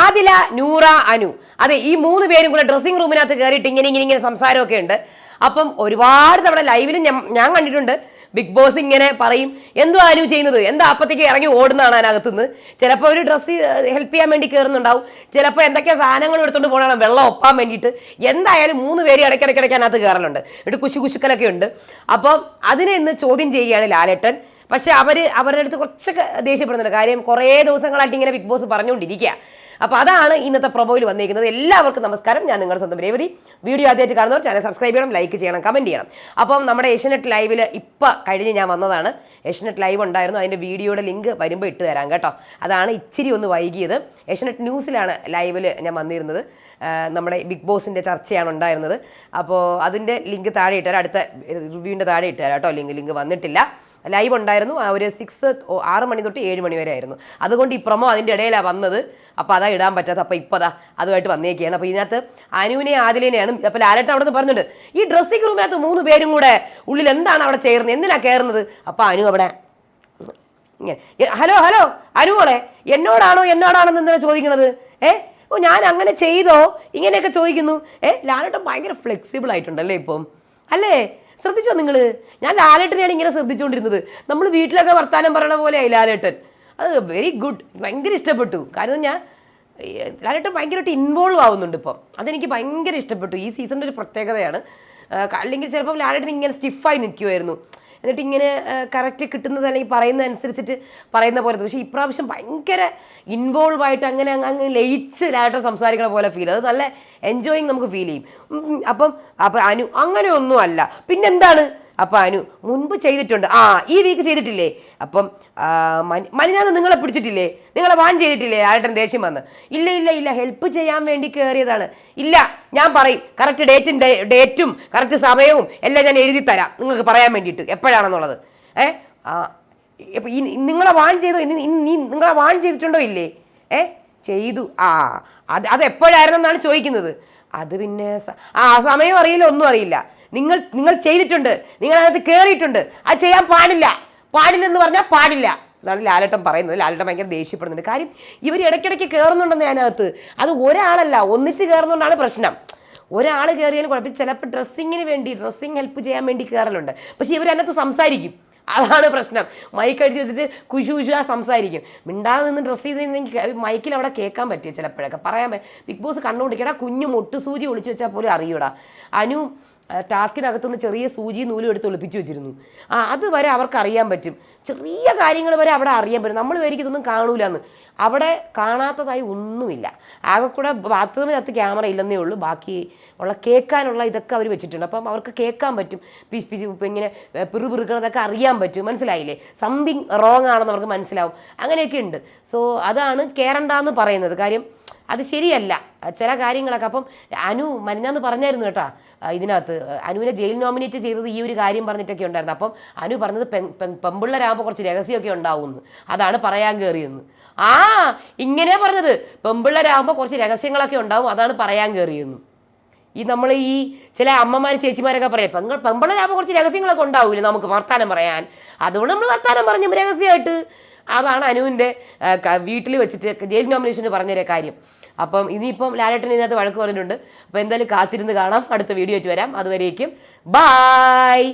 ആദില നൂറ അനു. അതെ ഈ മൂന്ന് പേരും കൂടെ ഡ്രസ്സിംഗ് റൂമിനകത്ത് കയറിയിട്ട് ഇങ്ങനെ ഇങ്ങനെ ഇങ്ങനെ സംസാരമൊക്കെ ഉണ്ട്. അപ്പം ഒരുപാട് തവണ ലൈവിലും ഞാൻ കണ്ടിട്ടുണ്ട്. ബിഗ് ബോസ് ഇങ്ങനെ പറയും എന്തോ അനു ചെയ്യുന്നത്? എന്താ അപ്പത്തേക്ക് ഇറങ്ങി ഓടുന്നതാണ് അതിനകത്തുനിന്ന്? ചിലപ്പോൾ ഒരു ഡ്രസ്സ് ഹെൽപ്പ് ചെയ്യാൻ വേണ്ടി കയറുന്നുണ്ടാവും ചിലപ്പോൾ എന്തൊക്കെയാ സാധനങ്ങൾ എടുത്തുകൊണ്ട് പോകണം വെള്ളം ഒപ്പാൻ വേണ്ടിയിട്ട്. എന്തായാലും മൂന്ന് പേര് ഇടയ്ക്കിടയ്ക്കിടയ്ക്ക് അതിനകത്ത് കയറലുണ്ട് എന്നിട്ട് കുശു കുശുക്കലൊക്കെ ഉണ്ട്. അപ്പം അതിനെ ഇന്ന് ചോദ്യം ചെയ്യുകയാണ് ലാലേട്ടൻ. പക്ഷെ അവർ അവരുടെ അടുത്ത് കുറച്ചൊക്കെ ദേഷ്യപ്പെടുന്നുണ്ട്. കാര്യം കുറേ ദിവസങ്ങളായിട്ട് ഇങ്ങനെ ബിഗ് ബോസ് പറഞ്ഞുകൊണ്ടിരിക്കുക. അപ്പോൾ അതാണ് ഇന്നത്തെ പ്രൊബോയിൽ വന്നിരിക്കുന്നത്. എല്ലാവർക്കും നമസ്കാരം. ഞാൻ നിങ്ങളുടെ സ്വന്തം രേവതി. വീഡിയോ ആദ്യമായിട്ട് കാണുന്നവർ ചാനൽ സബ്സ്ക്രൈബ് ചെയ്യണം ലൈക്ക് ചെയ്യണം കമന്റ് ചെയ്യണം. അപ്പം നമ്മുടെ ഏഷ്യനെറ്റ് ലൈവിൽ ഇപ്പോൾ കഴിഞ്ഞ് ഞാൻ വന്നതാണ്. ഏഷ്യനെറ്റ് ലൈവ് ഉണ്ടായിരുന്നു. അതിന്റെ വീഡിയോയുടെ ലിങ്ക് വരുമ്പോൾ ഇട്ട് തരാം കേട്ടോ. അതാണ് ഇച്ചിരി ഒന്ന് വൈകിയത്. ഏഷ്യനെറ്റ് ന്യൂസിലാണ് ലൈവിൽ ഞാൻ വന്നിരുന്നത്. നമ്മുടെ ബിഗ് ബോസിന്റെ ചർച്ചയാണ് ഉണ്ടായിരുന്നത്. അപ്പോൾ അതിന്റെ ലിങ്ക് താഴെ ഇട്ടുതരാം അടുത്ത റിവ്യൂവിന്റെ താഴെ ഇട്ടുതരാം കേട്ടോ. ലിങ്ക് ലിങ്ക് വന്നിട്ടില്ല. ലൈവ് ഉണ്ടായിരുന്നു. ആ ഒരു സിക്സ് ആറ് മണി തൊട്ട് ഏഴ് മണി വരെ ആയിരുന്നു. അതുകൊണ്ട് ഈ പ്രൊമോ അതിന്റെ ഇടയിലാണ് വന്നത്. അപ്പോൾ അതാ ഇടാൻ പറ്റാത്ത അപ്പോൾ ഇപ്പോൾ അതാ അതുമായിട്ട് വന്നേക്കുകയാണ് അപ്പോൾ ഇതിനകത്ത് അനുവിനെ ആദിലിനെയാണ്. അപ്പോൾ ലാലേട്ടൻ അവിടെ നിന്ന് പറഞ്ഞിട്ടുണ്ട് ഈ ഡ്രസ്സിംഗ് റൂമിനകത്ത് മൂന്ന് പേരും കൂടെ ഉള്ളിൽ എന്താണ് അവിടെ ചേർന്നത് എന്തിനാണ് കയറുന്നത്? അപ്പോൾ അനു അവിടെ ഹലോ ഹലോ അനുമോളെ എന്നോടാണോ എന്നോടാണോ എന്താണ് ചോദിക്കുന്നത് ഏ? ഓ ഞാൻ അങ്ങനെ ചെയ്തോ? ഇങ്ങനെയൊക്കെ ചോദിക്കുന്നു. ഏ ലാലേട്ടൻ ഭയങ്കര ഫ്ലെക്സിബിൾ ആയിട്ടുണ്ടല്ലേ ഇപ്പം? അല്ലേ? ശ്രദ്ധിച്ചോ നിങ്ങൾ ഞാൻ ലാലേട്ടനെയാണ് ഇങ്ങനെ ശ്രദ്ധിച്ചുകൊണ്ടിരുന്നത് നമ്മൾ വീട്ടിലൊക്കെ വർത്താനം പറയണ പോലെയായി ലാലേട്ടൻ. അത് വെരി ഗുഡ് ഭയങ്കര ഇഷ്ടപ്പെട്ടു. കാരണം ഞാൻ ലാലേട്ടൻ ഭയങ്കരമായിട്ട് ഇൻവോൾവ് ആവുന്നുണ്ട് ഇപ്പം. അതെനിക്ക് ഭയങ്കര ഇഷ്ടപ്പെട്ടു. ഈ സീസണിന്റെ ഒരു പ്രത്യേകതയാണ്. അല്ലെങ്കിൽ ചിലപ്പോൾ ലാലേട്ടൻ ഇങ്ങനെ സ്റ്റിഫായി നിൽക്കുമായിരുന്നു എന്നിട്ട് ഇങ്ങനെ കറക്റ്റ് കിട്ടുന്നത് അല്ലെങ്കിൽ പറയുന്നത് അനുസരിച്ചിട്ട് പറയുന്ന പോലെ പക്ഷേ ഇപ്രാവശ്യം ഭയങ്കര ഇൻവോൾവ് ആയിട്ട് അങ്ങനെ അങ്ങ് അങ്ങ് ലയിച്ച് ലാലേട്ടൻ സംസാരിക്കണ പോലെ ഫീൽ അത് നല്ല എൻജോയിങ് നമുക്ക് ഫീൽ ചെയ്യും. അപ്പം അപ്പം അനു അങ്ങനെയൊന്നും അല്ല. പിന്നെന്താണ്? അപ്പം അനു മുൻപ് ചെയ്തിട്ടുണ്ട്. ആ ഈ വീക്ക് ചെയ്തിട്ടില്ലേ? അപ്പം മനുജാന്ന് നിങ്ങളെ പിടിച്ചിട്ടില്ലേ? നിങ്ങളെ വാൻ ചെയ്തിട്ടില്ലേ? ആരുടെ ദേഷ്യം വന്ന്. ഇല്ല ഇല്ല ഇല്ല ഹെൽപ്പ് ചെയ്യാൻ വേണ്ടി കയറിയതാണ് ഇല്ല ഞാൻ പറയും കറക്റ്റ് ഡേറ്റും ഡേറ്റും കറക്റ്റ് സമയവും എല്ലാം ഞാൻ എഴുതി തരാം. നിങ്ങൾക്ക് പറയാൻ വേണ്ടിയിട്ട്. എപ്പോഴാണെന്നുള്ളത്. ഏ ഈ നിങ്ങളെ വാൺ ചെയ്തോ നീ നിങ്ങളെ വാൺ ചെയ്തിട്ടുണ്ടോ ഇല്ലേ? ഏ ചെയ്തു. ആ അത് അത് എപ്പോഴായിരുന്നെന്നാണ് ചോദിക്കുന്നത്. അത് പിന്നെ ആ സമയം അറിയില്ല ഒന്നും അറിയില്ല. നിങ്ങൾ നിങ്ങൾ ചെയ്തിട്ടുണ്ട്. നിങ്ങൾ അതിനകത്ത് കയറിയിട്ടുണ്ട് അത് ചെയ്യാൻ പാടില്ല. പാടില്ലെന്ന് പറഞ്ഞാൽ പാടില്ല. എന്നാണ് ലാലട്ടം പറയുന്നത്. ലാലട്ടം ഭയങ്കര ദേഷ്യപ്പെടുന്നുണ്ട്. കാര്യം ഇവർ ഇടയ്ക്കിടയ്ക്ക് കയറുന്നുണ്ടെന്ന് അതിനകത്ത് അത് ഒരാളല്ല. ഒന്നിച്ച് കയറുന്നുകൊണ്ടാണ് പ്രശ്നം. ഒരാൾ കയറിയാലും കുഴപ്പം ചിലപ്പോൾ ഡ്രസ്സിങ്ങിന് വേണ്ടി ഡ്രസ്സിങ് ഹെൽപ്പ് ചെയ്യാൻ വേണ്ടി കയറലുണ്ട് പക്ഷേ ഇവർ അതിനകത്ത് സംസാരിക്കും. അതാണ് പ്രശ്നം. മൈക്ക് അടിച്ച് വെച്ചിട്ട് കുശു കുശു ആ സംസാരിക്കും. മിണ്ടാതെ നിന്ന് ഡ്രസ്സ് ചെയ്ത് മൈക്കിൽ അവിടെ കേൾക്കാൻ പറ്റിയ ചിലപ്പോഴൊക്കെ? പറയാൻ ബിഗ് ബോസ് കണ്ടുകൊണ്ടിരിക്കടാ കുഞ്ഞു മുട്ടുസൂചി ഒളിച്ചു വെച്ചാൽ പോലും അറിയൂടാ. അനു ടാസ്കിനകത്തുനിന്ന് ചെറിയ സൂചി നൂലും എടുത്ത് ഒളിപ്പിച്ച് വെച്ചിരുന്നു. ആ അതുവരെ അവർക്ക് അറിയാൻ പറ്റും. ചെറിയ കാര്യങ്ങൾ വരെ അവിടെ അറിയാൻ പറ്റും. നമ്മൾ വരിക്കും ഇതൊന്നും കാണൂലെന്ന്. അവിടെ കാണാത്തതായി ഒന്നുമില്ല. ആകെ കൂടെ ബാത്റൂമിനകത്ത് ക്യാമറ ഇല്ലെന്നേ ഉള്ളൂ. ബാക്കി ഉള്ള കേൾക്കാനുള്ള ഇതൊക്കെ അവർ വെച്ചിട്ടുണ്ട്. അപ്പം അവർക്ക് കേൾക്കാൻ പറ്റും. പിച്ച് പിച്ച് ഇങ്ങനെ പിറുപിറുക്കണതൊക്കെ അറിയാൻ പറ്റും. മനസ്സിലായില്ലേ? സംതിങ് റോങ് ആണെന്ന് അവർക്ക് മനസ്സിലാവും. അങ്ങനെയൊക്കെ ഉണ്ട്. സോ അതാണ് കയറണ്ടെന്ന് പറയുന്നത്. കാര്യം അത് ശരിയല്ല. ചില കാര്യങ്ങളൊക്കെ അപ്പം അനു മനിഞ്ഞാന്ന് പറഞ്ഞായിരുന്നു കേട്ടോ. ഇതിനകത്ത്. അനുവിനെ ജയിൽ നോമിനേറ്റ് ചെയ്തത് ഈ ഒരു കാര്യം പറഞ്ഞിട്ടൊക്കെ ഉണ്ടായിരുന്നു. അപ്പം അനു പറഞ്ഞത് പെമ്പിള്ളരാകുമ്പോൾ കുറച്ച് രഹസ്യമൊക്കെ ഉണ്ടാവുമെന്ന് അതാണ് പറയാൻ കയറിയെന്ന് ആ ഇങ്ങനെ പറഞ്ഞത്. പെമ്പിള്ളരാകുമ്പോൾ കുറച്ച് രഹസ്യങ്ങളൊക്കെ ഉണ്ടാവും. അതാണ് പറയാൻ കയറിയെന്ന് ഈ നമ്മൾ ഈ ചില അമ്മമാർ ചേച്ചിമാരൊക്കെ പറയാം പെങ്ങൾ പെമ്പിള്ളരാകുമ്പോൾ കുറച്ച് രഹസ്യങ്ങളൊക്കെ ഉണ്ടാവില്ലേ നമുക്ക് വർത്താനം പറയാൻ? അതുകൊണ്ട് നമ്മൾ വർത്താനം പറഞ്ഞു രഹസ്യമായിട്ട്. അതാണ് അനുവിന്റെ വീട്ടിൽ വെച്ചിട്ട് ജയിൽ നോമിനേഷന് പറഞ്ഞൊരു കാര്യം. അപ്പം ഇനിയിപ്പം ലാലേട്ടൻ ഇതിനകത്ത് വഴക്ക് പറഞ്ഞിട്ടുണ്ട്. അപ്പോൾ എന്തായാലും കാത്തിരുന്ന് കാണാം. അടുത്ത വീഡിയോ ആയിട്ട് വരാം. അതുവരേക്കും. ബായ്